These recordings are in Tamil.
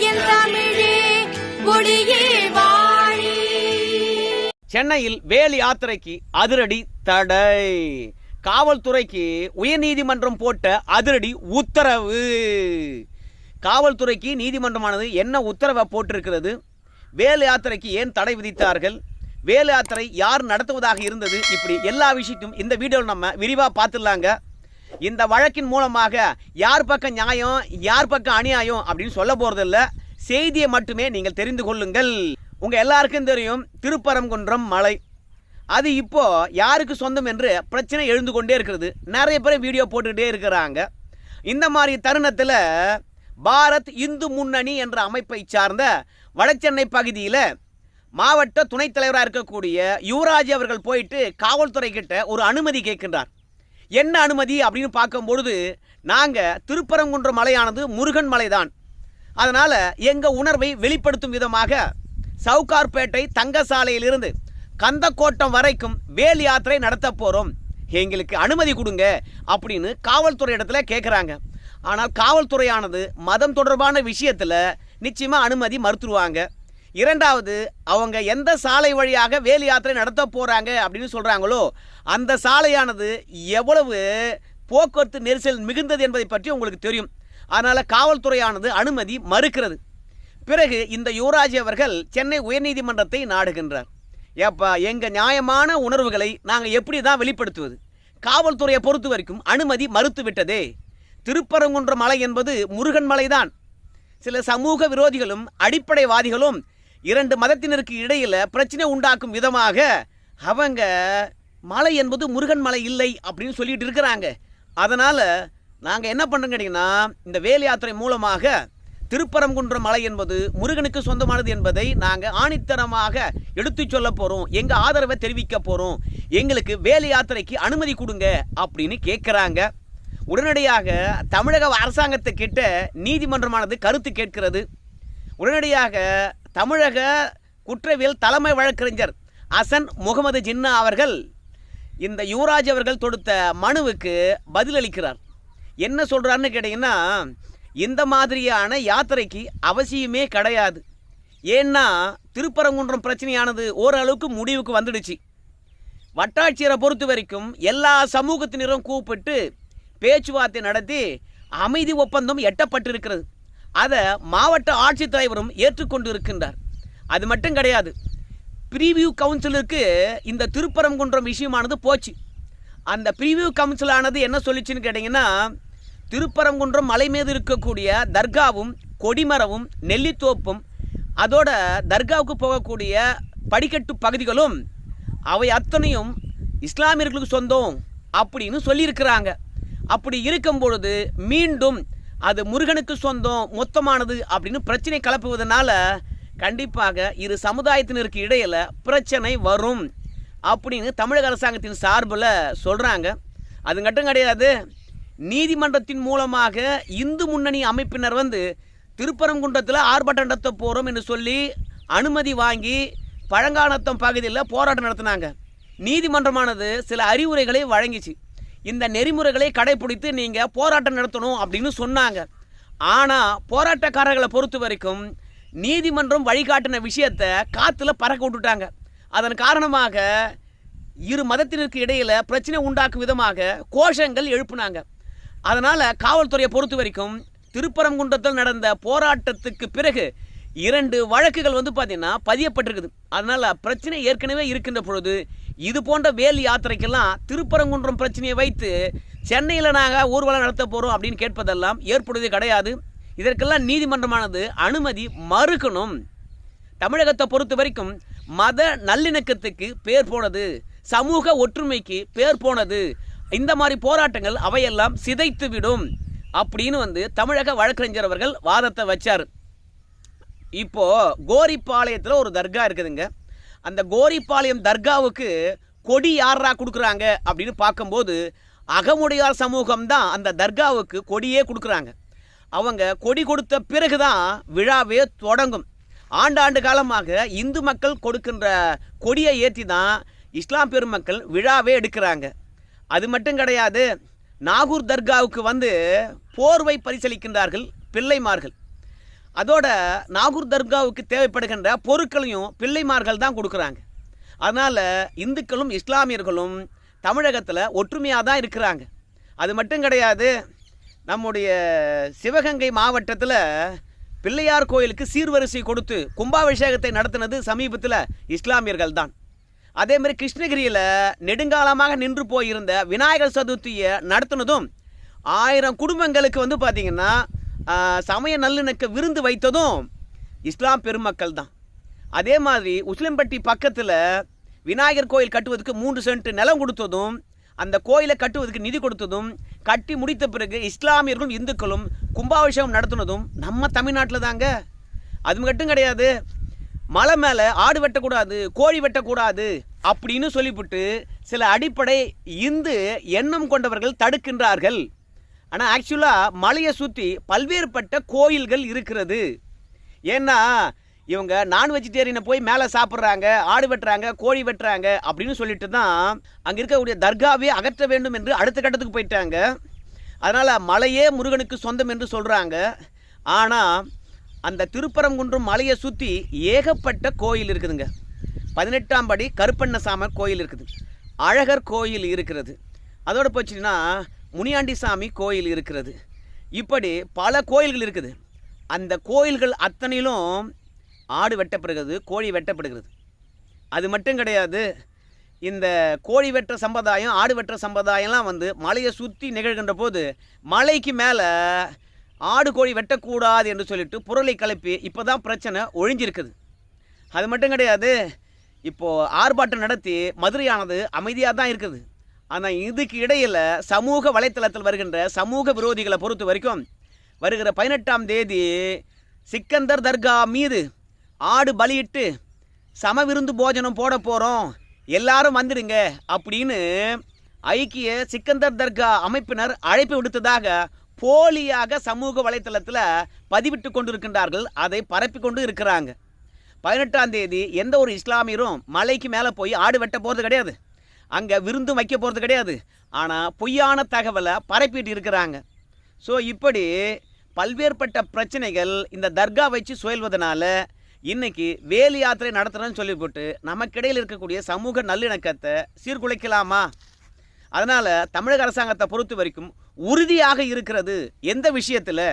என் தமிழே வாழி. சென்னையில் வேல் யாத்திரைக்கு அதிரடி தடை. காவல்துறைக்கு உயர்நீதிமன்றம் போட்ட அதிரடி உத்தரவு. காவல்துறைக்கு நீதிமன்றமானது என்ன உத்தரவை போட்டிருக்கிறது? வேல் யாத்திரைக்கு ஏன் தடை விதித்தார்கள்? வேல் யாத்திரை யார் நடத்துவதாக இருந்தது? இப்படி எல்லா விஷயத்தையும் இந்த வீடியோவில் நம்ம விரிவாக பார்த்துடலாங்க. இந்த வழக்கின் மூலமாக யார் பக்கம் நியாயம் யார் பக்கம் அநியாயம் அப்படின்னு சொல்ல போகிறதில்ல செய்தியை மட்டுமே நீங்கள் தெரிந்து கொள்ளுங்கள். உங்கள் எல்லாருக்கும் தெரியும் திருப்பரங்குன்றம் மலை. அது இப்போ யாருக்கு சொந்தம் என்று பிரச்சனை எழுந்து கொண்டே இருக்கிறது. நிறைய பேர் வீடியோ போட்டுக்கிட்டே இருக்கிறாங்க. இந்த மாதிரி தருணத்தில் பாரத் இந்து முன்னணி என்ற அமைப்பை சார்ந்த வடசென்னை பகுதியில் மாவட்ட துணைத் தலைவராக இருக்கக்கூடிய யுவராஜ் அவர்கள் போயிட்டு காவல்துறை கிட்ட ஒரு அனுமதி கேட்கின்றார். என்ன அனுமதி அப்படின்னு பார்க்கும்பொழுது நாங்கள் திருப்பரங்குன்ற மலையானது முருகன் மலைதான். அதனால் எங்கள் உணர்வை வெளிப்படுத்தும் விதமாக சவுகார்பேட்டை தங்கசாலையிலிருந்து கந்தக்கோட்டம் வரைக்கும் வேல் யாத்திரை நடத்த போகிறோம் எங்களுக்கு அனுமதி கொடுங்க அப்படின்னு காவல்துறை இடத்துல கேட்குறாங்க ஆனால் காவல்துறையானது மதம் தொடர்பான விஷயத்தில் நிச்சயமாக அனுமதி மறுத்துருவாங்க. இரண்டாவது அவங்க எந்த சாலை வழியாக வேலி யாத்திரை நடத்த போகிறாங்க அப்படின்னு சொல்கிறாங்களோ அந்த சாலையானது எவ்வளவு போக்குவரத்து நெரிசல் மிகுந்தது என்பதை பற்றி உங்களுக்கு தெரியும். அதனால் காவல்துறையானது அனுமதி மறுக்கிறது. பிறகு இந்த யுவராஜ் அவர்கள் சென்னை உயர்நீதிமன்றத்தை நாடுகின்றார். ஏப்பா எங்கள் நியாயமான உணர்வுகளை நாங்கள் எப்படி தான் வெளிப்படுத்துவது? காவல்துறையை பொறுத்த வரைக்கும் அனுமதி மறுத்துவிட்டதே திருப்பரங்குன்ற மலை என்பது முருகன் மலைதான். சில சமூக விரோதிகளும் அடிப்படைவாதிகளும் இரண்டு மதத்தினருக்கு இடையில பிரச்சனை உண்டாக்கும் விதமாக அவங்க மலை என்பது முருகன் மலை இல்லை அப்படின்னு சொல்லிட்டு இருக்கிறாங்க. அதனால் நாங்கள் என்ன பண்ணுறோம் கேட்டிங்கன்னா இந்த வேல் யாத்திரை மூலமாக திருப்பரங்குன்றம் மலை என்பது முருகனுக்கு சொந்தமானது என்பதை நாங்கள் ஆணித்தரமாக எடுத்து சொல்ல போகிறோம் எங்கள் ஆதரவை தெரிவிக்க போகிறோம் எங்களுக்கு வேல் யாத்திரைக்கு அனுமதி கொடுங்க அப்படின்னு கேட்குறாங்க உடனடியாக தமிழக அரசாங்கத்தை கிட்ட நீதிமன்றமானது கருத்து கேட்கிறது. உடனடியாக தமிழக குற்றவியல் தலைமை வழக்கறிஞர் அசன் முகமது ஜின்னா அவர்கள் இந்த யுவராஜ் அவர்கள் தொடுத்த மனுவுக்கு பதிலளிக்கிறார். என்ன சொல்கிறாருன்னு கேட்டிங்கன்னா இந்த மாதிரியான யாத்திரைக்கு அவசியமே கிடையாது. ஏன்னா திருப்பரங்குன்றம் பிரச்சனையானது ஓரளவுக்கு முடிவுக்கு வந்துடுச்சு. வட்டாட்சியரை பொறுத்த வரைக்கும் எல்லா சமூகத்தினரும் கூப்பிட்டு பேச்சுவார்த்தை நடத்தி அமைதி ஒப்பந்தம் எட்டப்பட்டிருக்கிறது. அதை மாவட்ட ஆட்சித்தலைவரும் ஏற்றுக்கொண்டு இருக்கின்றார் அது மட்டும் கிடையாது. ப்ரீவியூ கவுன்சிலுக்கு இந்த திருப்பரங்குன்றம் விஷயமானது போச்சு. அந்த ப்ரீவியூ கவுன்சிலானது என்ன சொல்லிச்சுன்னு கேட்டிங்கன்னா திருப்பரங்குன்றம் மலை மீது இருக்கக்கூடிய தர்காவும் கொடிமரமும் நெல்லித்தோப்பும் அதோட தர்காவுக்கு போகக்கூடிய படிக்கட்டு பகுதிகளும் அவை அத்தனையும் இஸ்லாமியர்களுக்கு சொந்தம் அப்படின்னு சொல்லியிருக்கிறாங்க. அப்படி இருக்கும் பொழுது மீண்டும் அது முருகனுக்கு சொந்தம் மொத்தமானது அப்படின்னு பிரச்சனை கலப்புவதனால கண்டிப்பாக இரு சமுதாயத்தினருக்கு இடையில் பிரச்சனை வரும் அப்படின்னு தமிழக அரசாங்கத்தின் சார்பில் சொல்கிறாங்க அது மட்டும் கிடையாது நீதிமன்றத்தின் மூலமாக இந்து முன்னணி அமைப்பினர் வந்து திருப்பரங்குன்றத்தில் ஆர்ப்பாட்டம் நடத்த போகிறோம் என்று சொல்லி அனுமதி வாங்கி பழங்கானத்தம் பகுதியில் போராட்டம் நடத்தினாங்க. நீதிமன்றமானது சில அறிவுரைகளை வழங்கிச்சு. இந்த நெறிமுறைகளை கடைபிடித்து நீங்கள் போராட்டம் நடத்தணும் அப்படின்னு சொன்னாங்க. ஆனால் போராட்டக்காரர்களை பொறுத்த வரைக்கும் நீதிமன்றம் வழிகாட்டின விஷயத்தை காற்றுல பறக்க விட்டுட்டாங்க. அதன் காரணமாக இரு மதத்தினருக்கு இடையில் பிரச்சனை உண்டாக்கும் விதமாக கோஷங்கள் எழுப்புனாங்க. அதனால் காவல்துறையை பொறுத்த வரைக்கும் திருப்பரங்குன்றத்தில் நடந்த போராட்டத்துக்கு பிறகு இரண்டு வழக்குகள் வந்து பார்த்தீங்கன்னா பதியப்பட்டிருக்குது. அதனால் பிரச்சனை ஏற்கனவே இருக்கின்ற பொழுது இது போன்ற வேல் யாத்திரைக்கெல்லாம் திருப்பரங்குன்றம் பிரச்சனையை வைத்து சென்னையில் நாங்கள் ஊர்வலம் நடத்த போகிறோம் அப்படின்னு கேட்பதெல்லாம் ஏற்படுவது கிடையாது. இதற்கெல்லாம் நீதிமன்றமானது அனுமதி மறுக்கணும். தமிழகத்தை பொறுத்த வரைக்கும் மத நல்லிணக்கத்துக்கு பேர் போனது சமூக ஒற்றுமைக்கு பேர் போனது இந்த மாதிரி போராட்டங்கள் அவையெல்லாம் சிதைத்து விடும் அப்படின்னு வந்து தமிழக வழக்கறிஞர் அவர்கள் வாதத்தை வச்சார். இப்போது கோரிப்பாளையத்தில் ஒரு தர்கா இருக்குதுங்க. அந்த கோரிப்பாளையம் தர்காவுக்கு கொடி யாரா கொடுக்குறாங்க அப்படின்னு பார்க்கும்போது அகமுடையார் சமூகம் தான் அந்த தர்காவுக்கு கொடியே கொடுக்குறாங்க. அவங்க கொடி கொடுத்த பிறகு தான் விழாவே தொடங்கும். ஆண்டாண்டு காலமாக இந்து மக்கள் கொடுக்கின்ற கொடியை ஏற்றி தான் இஸ்லாம் பெருமக்கள் விழாவே எடுக்கிறாங்க. அது மட்டும் கிடையாது நாகூர் தர்காவுக்கு வந்து போர்வை பரிசளிக்கின்றார்கள் பிள்ளைமார்கள். அதோட நாகூர் தர்காவுக்கு தேவைப்படுகின்ற பொருட்களையும் பிள்ளைமார்கள் தான் கொடுக்குறாங்க. அதனால் இந்துக்களும் இஸ்லாமியர்களும் தமிழகத்தில் ஒற்றுமையாக தான் இருக்கிறாங்க. அது மட்டும் கிடையாது நம்முடைய சிவகங்கை மாவட்டத்தில் பிள்ளையார் கோயிலுக்கு சீர்வரிசை கொடுத்து கும்பாபிஷேகத்தை நடத்தினது சமீபத்தில் இஸ்லாமியர்கள் தான். அதே மாதிரி கிருஷ்ணகிரியில் நெடுங்காலமாக நின்று போயிருந்த விநாயகர் சதுர்த்தியை நடத்தினதும் ஆயிரம் குடும்பங்களுக்கு வந்து பார்த்திங்கன்னா சமய நல்லிணக்க விருந்து வைத்ததும் இஸ்லாம் பெருமக்கள் தான். அதே மாதிரி உஸ்லிம்பட்டி பக்கத்தில் விநாயகர் கோயில் கட்டுவதற்கு மூன்று சென்ட் நிலம் கொடுத்ததும் அந்த கோயிலை கட்டுவதற்கு நிதி கொடுத்ததும் கட்டி முடித்த பிறகு இஸ்லாமியர்களும் இந்துக்களும் கும்பாபிஷேகம் நடத்தினதும் நம்ம தமிழ்நாட்டில் தாங்க. அது மட்டும் கிடையாது மலை மேலே ஆடு வெட்டக்கூடாது கோழி வெட்டக்கூடாது அப்படின்னு சொல்லிவிட்டு சில அடிப்படை இந்து எண்ணம் கொண்டவர்கள் தடுக்கின்றார்கள். ஆனால் ஆக்சுவலாக மலையை சுற்றி பல்வேறுபட்ட கோயில்கள் இருக்கிறது. ஏன்னா இவங்க நான் வெஜிடேரியனை போய் மேலே சாப்பிட்றாங்க ஆடு வெட்டுறாங்க கோழி வெட்டுறாங்க அப்படின்னு சொல்லிட்டு தான் அங்கே இருக்கக்கூடிய தர்காவே அகற்ற வேண்டும் என்று அடுத்த கட்டத்துக்கு போயிட்டாங்க. அதனால் மலையே முருகனுக்கு சொந்தம் என்று சொல்கிறாங்க ஆனால் அந்த திருப்பரங்குன்றம் மலையை சுற்றி ஏகப்பட்ட கோயில் இருக்குதுங்க. பதினெட்டாம் படி கருப்பண்ணசாமர் கோயில் இருக்குது. அழகர் கோயில் இருக்கிறது. அதோடு போச்சுன்னா முனியாண்டி சாமி கோயில் இருக்கிறது. இப்படி பல கோயில்கள் இருக்குது. அந்த கோயில்கள் அத்தனையிலும் ஆடு வெட்டப்படுகிறது கோழி வெட்டப்படுகிறது. அது மட்டும் கிடையாது இந்த கோழி வெட்டுற சம்பிரதாயம் ஆடு வெட்டுற சம்பிரதாயம்லாம் வந்து மலையை சுற்றி நிகழ்கின்ற போது மலைக்கு மேலே ஆடு கோழி வெட்டக்கூடாது என்று சொல்லிட்டு புரளை கிளப்பி இப்போ தான் பிரச்சனை ஒழிஞ்சிருக்குது. அது மட்டும் கிடையாது இப்போது ஆர்ப்பாட்டம் நடத்தி மதுரையானது அமைதியாக தான் இருக்குது. ஆனால் இதுக்கு இடையில் சமூக வலைத்தளத்தில் வருகின்ற சமூக விரோதிகளை பொறுத்த வரைக்கும் வருகிற பதினெட்டாம் தேதி சிக்கந்தர் தர்கா மீது ஆடு பலியிட்டு சம விருந்து போஜனம் போட போகிறோம் எல்லாரும் வந்துடுங்க அப்படின்னு ஐக்கிய சிக்கந்தர் தர்கா அமைப்பினர் அழைப்பு விடுத்ததாக போலியாக சமூக வலைத்தளத்தில் பதிவிட்டு கொண்டிருக்கின்றார்கள். அதை பரப்பி கொண்டு இருக்கிறாங்க. பதினெட்டாம் தேதி எந்த ஒரு இஸ்லாமியரும் மலைக்கு மேலே போய் ஆடு வெட்ட போகிறது கிடையாது. அங்கே விருந்தும் வைக்க போகிறது கிடையாது. ஆனால் பொய்யான தகவலை பரப்பிட்டு இருக்கிறாங்க. ஸோ இப்படி பல்வேறுபட்ட பிரச்சனைகள் இந்த தர்கா வச்சு சுயல்வதனால இன்னைக்கு வேலி யாத்திரை நடத்துகிறேன்னு சொல்லிவிட்டு நமக்கிடையில் இருக்கக்கூடிய சமூக நல்லிணக்கத்தை சீர்குலைக்கலாமா? அதனால் தமிழக அரசாங்கத்தை பொறுத்த வரைக்கும் உறுதியாக இருக்கிறது எந்த விஷயத்தில்?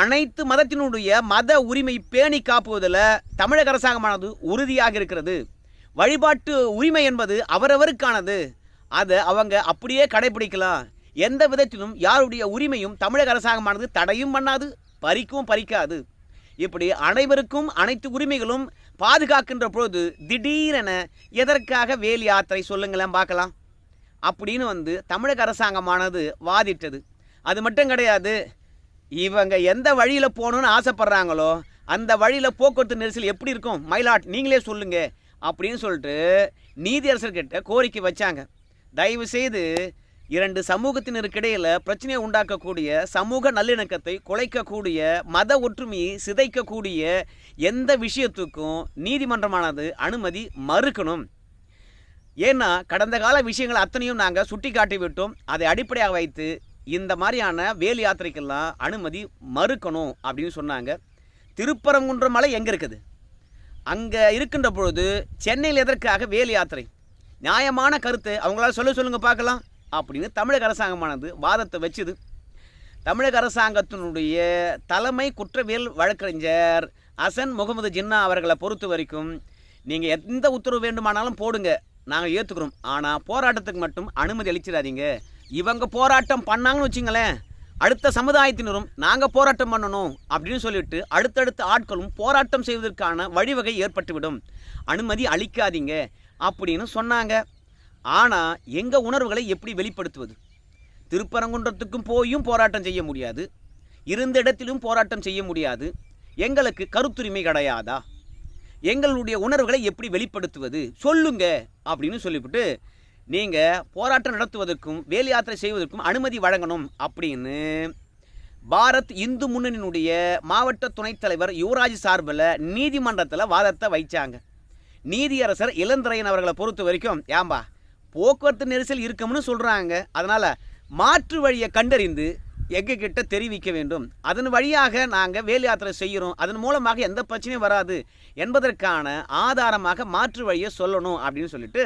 அனைத்து மதத்தினுடைய மத உரிமை பேணி காப்புவதில் தமிழக அரசாங்கமானது உறுதியாக இருக்கிறது. வழிபாட்டு உரிமை என்பது அவரவருக்கானது. அதை அவங்க அப்படியே கடைபிடிக்கலாம் எந்த விதத்திலும் யாருடைய உரிமையும் தமிழக அரசாங்கமானது தடையும் பண்ணாது பறிக்கவும் பறிக்காது. இப்படி அனைவருக்கும் அனைத்து உரிமைகளும் பாதுகாக்கின்ற பொழுது திடீரென எதற்காக வேல் யாத்திரை சொல்லுங்களேன் பார்க்கலாம். அப்படின்னு வந்து தமிழக அரசாங்கமானது வாதிட்டது. அது மட்டும் கிடையாது இவங்க எந்த வழியில் போகணுன்னு ஆசைப்படுறாங்களோ அந்த வழியில் போக்குவரத்து நெரிசல் எப்படி இருக்கும்? மயிலாட் நீங்களே சொல்லுங்கள் அப்படின்னு சொல்லிட்டு நீதியரசர்கிட்ட கோரிக்கை வச்சாங்க. தயவு செய்து இரண்டு சமூகத்தினருக்கிடையில் பிரச்சனையை உண்டாக்கக்கூடிய சமூக நல்லிணக்கத்தை குலைக்கக்கூடிய மத ஒற்றுமையை சிதைக்கக்கூடிய எந்த விஷயத்துக்கும் நீதிமன்றமானது அனுமதி மறுக்கணும். ஏன்னா கடந்த கால விஷயங்கள் அத்தனையும் நாங்கள் சுட்டி காட்டி விட்டோம். அதை அடிப்படையாக வைத்து இந்த மாதிரியான வேல் யாத்திரைக்கெல்லாம் அனுமதி மறுக்கணும் அப்படின்னு சொன்னாங்க. திருப்பரங்குன்றம் மலை எங்கே இருக்குது? அங்கே இருக்கின்ற பொழுது சென்னையில் எதற்காக வேல் யாத்திரை? நியாயமான கருத்து. அவங்களால சொல்ல சொல்லுங்க பார்க்கலாம். அப்படின்னு தமிழக அரசாங்கமானது வாதத்தை வச்சுது. தமிழக அரசாங்கத்தினுடைய தலைமை குற்றவியல் வழக்கறிஞர் அசன் முகமது ஜின்னா அவர்களை பொறுத்த வரைக்கும் நீங்கள் எந்த உத்தரவு வேண்டுமானாலும் போடுங்க. நாங்கள் ஏற்றுக்கிறோம் ஆனால் போராட்டத்துக்கு மட்டும் அனுமதி அளிச்சிடாதீங்க. இவங்க போராட்டம் பண்ணாங்கன்னு வச்சுங்களேன். அடுத்த சமுதாயத்தினரும் நாங்கள் போராட்டம் பண்ணணும் அப்படின்னு சொல்லிட்டு அடுத்தடுத்த ஆட்களும் போராட்டம் செய்வதற்கான வழிவகை ஏற்பட்டுவிடும். அனுமதி அளிக்காதீங்க அப்படின்னு சொன்னாங்க. ஆனால் எங்கள் உணர்வுகளை எப்படி வெளிப்படுத்துவது? திருப்பரங்குன்றத்துக்கும் போயும் போராட்டம் செய்ய முடியாது. இருந்த இடத்திலும் போராட்டம் செய்ய முடியாது. எங்களுக்கு கருத்துரிமை கிடையாதா? எங்களுடைய உணர்வுகளை எப்படி வெளிப்படுத்துவது? சொல்லுங்க அப்படின்னு சொல்லிவிட்டு நீங்கள் போராட்டம் நடத்துவதற்கும் வேல் யாத்திரை செய்வதற்கும் அனுமதி வழங்கணும் அப்படின்னு பாரத் இந்து முன்னணியினுடைய மாவட்ட துணைத் தலைவர் யுவராஜ் சார்பில் நீதிமன்றத்தில் வாதத்தை வைச்சாங்க. நீதியரசர் இளந்திரையன் அவர்களை பொறுத்த வரைக்கும் ஏம்பா போக்குவரத்து நெரிசல் இருக்கும்னு சொல்கிறாங்க அதனால் மாற்று வழியை கண்டறிந்து எங்ககிட்ட தெரிவிக்க வேண்டும். அதன் வழியாக நாங்கள் வேல் யாத்திரை செய்கிறோம் அதன் மூலமாக எந்த பிரச்சனையும் வராது என்பதற்கான ஆதாரமாக மாற்று வழியை சொல்லணும் அப்படின்னு சொல்லிட்டு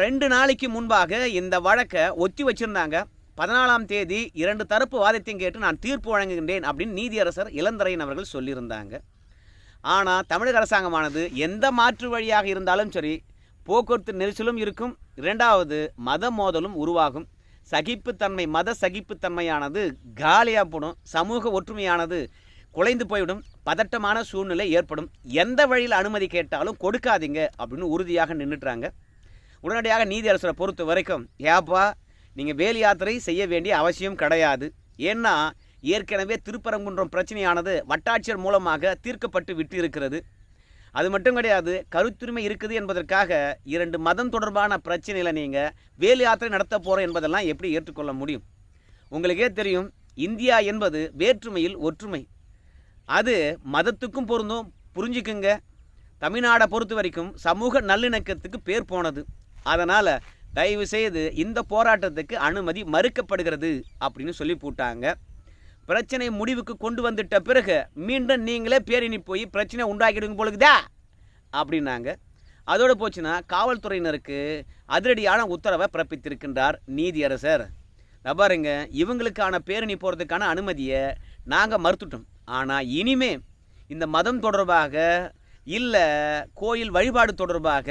ரெண்டு நாளைக்கு முன்பாக இந்த வழக்கை ஒத்தி வச்சிருந்தாங்க. பதினாலாம் தேதி இரண்டு தரப்பு வாதத்தையும் கேட்டு நான் தீர்ப்பு வழங்குகின்றேன் அப்படின்னு நீதியரசர் இளந்தரையன் அவர்கள் சொல்லியிருந்தாங்க. ஆனால் தமிழக அரசாங்கமானது எந்த மாற்று வழியாக இருந்தாலும் சரி போக்குவரத்து நெரிசலும் இருக்கும். இரண்டாவது மத மோதலும் உருவாகும். சகிப்புத்தன்மை மத சகிப்புத்தன்மையானது காலியாக போடும். சமூக ஒற்றுமையானது குலைந்து போய்விடும். பதட்டமான சூழ்நிலை ஏற்படும். எந்த வழியில் அனுமதி கேட்டாலும் கொடுக்காதீங்க அப்படின்னு உறுதியாக நின்றுட்டுறாங்க. உடனடியாக நீதி அரசரை பொறுத்த வரைக்கும் ஏப்பா நீங்கள் வேல் யாத்திரை செய்ய வேண்டிய அவசியம் கிடையாது. ஏன்னா ஏற்கனவே திருப்பரங்குன்றம் பிரச்சனையானது வட்டாட்சியர் மூலமாக தீர்க்கப்பட்டு விட்டு இருக்கிறது அது மட்டும் கிடையாது கருத்துரிமை இருக்குது என்பதற்காக இரண்டு மதம் தொடர்பான பிரச்சனையில் நீங்கள் வேல் யாத்திரை நடத்த போகிறோம் என்பதெல்லாம் எப்படி ஏற்றுக்கொள்ள முடியும்? உங்களுக்கே தெரியும் இந்தியா என்பது வேற்றுமையில் ஒற்றுமை. அது மதத்துக்கும் பொருந்தும். புரிஞ்சுக்குங்க. தமிழ்நாடை பொறுத்த வரைக்கும் சமூக நல்லிணக்கத்துக்கு பேர் போனது. அதனால் தயவு செய்து இந்த போராட்டத்துக்கு அனுமதி மறுக்கப்படுகிறது அப்படின்னு சொல்லி போட்டாங்க. பிரச்சனை முடிவுக்கு கொண்டு வந்துட்ட பிறகு மீண்டும் நீங்களே பேரணி போய் பிரச்சனை உண்டாக்கிடுங்க பொழுதுதா அப்படின்னாங்க. அதோடு போச்சுன்னா காவல்துறையினருக்கு அதிரடியான உத்தரவை பிறப்பித்திருக்கின்றார் நீதியரசர். பாருங்க இவங்களுக்கான பேரணி போகிறதுக்கான அனுமதியை நாங்கள் மறுத்துட்டோம். ஆனால் இனிமே இந்த மதம் தொடர்பாக இல்லை கோயில் வழிபாடு தொடர்பாக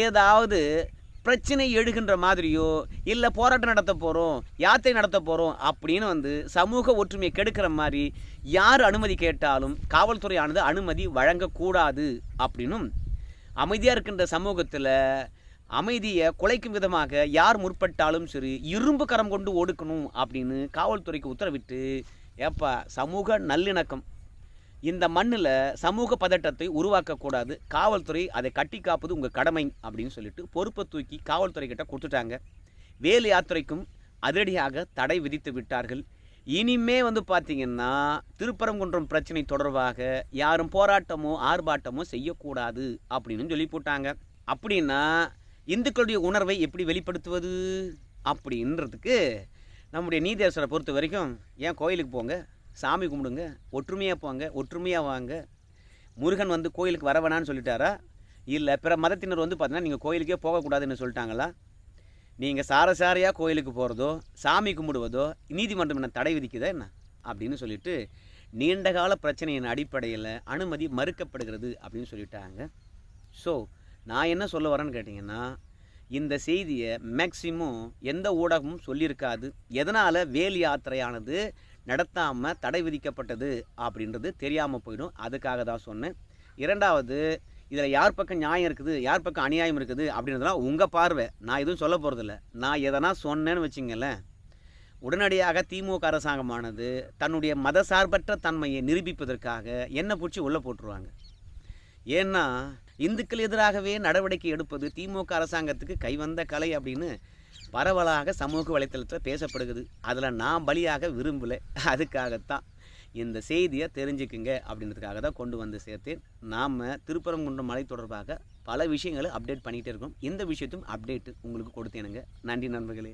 ஏதாவது பிரச்சனை எழுகின்ற மாதிரியோ இல்லை போராட்டம் நடத்த போகிறோம் யாத்திரை நடத்த போகிறோம் அப்படின்னு வந்து சமூக ஒற்றுமையை கெடுக்கிற மாதிரி யார் அனுமதி கேட்டாலும் காவல்துறையானது அனுமதி வழங்கக்கூடாது அப்படின்னும் அமைதியாக இருக்கின்ற சமூகத்தில் அமைதியை குலைக்கும் விதமாக யார் முற்பட்டாலும் சரி இரும்பு கரம் கொண்டு ஒடுக்கணும் அப்படின்னு காவல்துறைக்கு உத்தரவிட்டு ஏப்பா சமூக நல்லிணக்கம். இந்த மண்ணில் சமூக பதட்டத்தை உருவாக்கக்கூடாது. காவல்துறை அதை கட்டி காப்பது உங்கள் கடமை அப்படின்னு சொல்லிட்டு பொறுப்பை தூக்கி காவல்துறை கிட்ட கொடுத்துட்டாங்க. வேல் யாத்திரைக்கும் அதிரடியாக தடை விதித்து விட்டார்கள். இனிமே வந்து பார்த்தீங்கன்னா திருப்பரங்குன்றம் பிரச்சனை தொடர்பாக யாரும் போராட்டமோ ஆர்ப்பாட்டமோ செய்யக்கூடாது அப்படின்னு சொல்லி போட்டாங்க. அப்படின்னா இந்துக்களுடைய உணர்வை எப்படி வெளிப்படுத்துவது? அப்படின்றதுக்கு நம்முடைய நீதேசரை பொறுத்த வரைக்கும் ஏன் கோயிலுக்கு போங்க? சாமி கும்பிடுங்க ஒற்றுமையாக போங்க ஒற்றுமையாக வாங்க. முருகன் வந்து கோயிலுக்கு வரவேணான்னு சொல்லிட்டாரா? இல்லை பிற மதத்தினர் வந்து பார்த்தீங்கன்னா நீங்கள் கோயிலுக்கே போகக்கூடாதுன்னு சொல்லிட்டாங்களா? நீங்கள் சாரசாரியாக கோயிலுக்கு போகிறதோ சாமி கும்பிடுவதோ நீதிமன்றம் என்ன தடை விதிக்குதா என்ன? அப்படின்னு சொல்லிட்டு நீண்டகால பிரச்சனையின் அடிப்படையில் அனுமதி மறுக்கப்படுகிறது அப்படின்னு சொல்லிட்டாங்க. ஸோ நான் என்ன சொல்ல வரேன்னு கேட்டிங்கன்னா இந்த செய்தியை மேக்சிமம் எந்த ஊடகமும் சொல்லியிருக்காது. எதனால் வேல் யாத்திரையானது நடத்தாமல் தடை விதிக்கப்பட்டது அப்படின்றது தெரியாமல் போயிடும். அதுக்காக தான் சொன்னேன். இரண்டாவது இதில் யார் பக்கம் நியாயம் இருக்குது யார் பக்கம் அநியாயம் இருக்குது அப்படின்றதுலாம் உங்கள் பார்வை. நான் எதுவும் சொல்ல போகிறதில்ல நான் எதனா சொன்னேன்னு வச்சுங்களேன் உடனடியாக திமுக அரசாங்கமானது தன்னுடைய மதசார்பற்ற தன்மையை நிரூபிப்பதற்காக என்ன பூச்சி உள்ளே போட்டுருவாங்க. ஏன்னா இந்துக்கள் எதிராகவே நடவடிக்கை எடுப்பது திமுக அரசாங்கத்துக்கு கைவந்த கலை அப்படின்னு பரவலாக சமூக வலைத்தளத்தில் பேசப்படுகிறது அதில் நான் பலியாக விரும்பலை. அதுக்காகத்தான் இந்த செய்தியை தெரிஞ்சுக்குங்க அப்படின்றதுக்காக தான் கொண்டு வந்து சேர்த்தேன். நாம் திருப்பரங்குன்றம் மலை தொடர்பாக பல விஷயங்களை அப்டேட் பண்ணிகிட்டே இருக்கோம். இந்த விஷயத்தையும் அப்டேட்டு உங்களுக்கு கொடுத்தேனுங்க. நன்றி நண்பர்களே.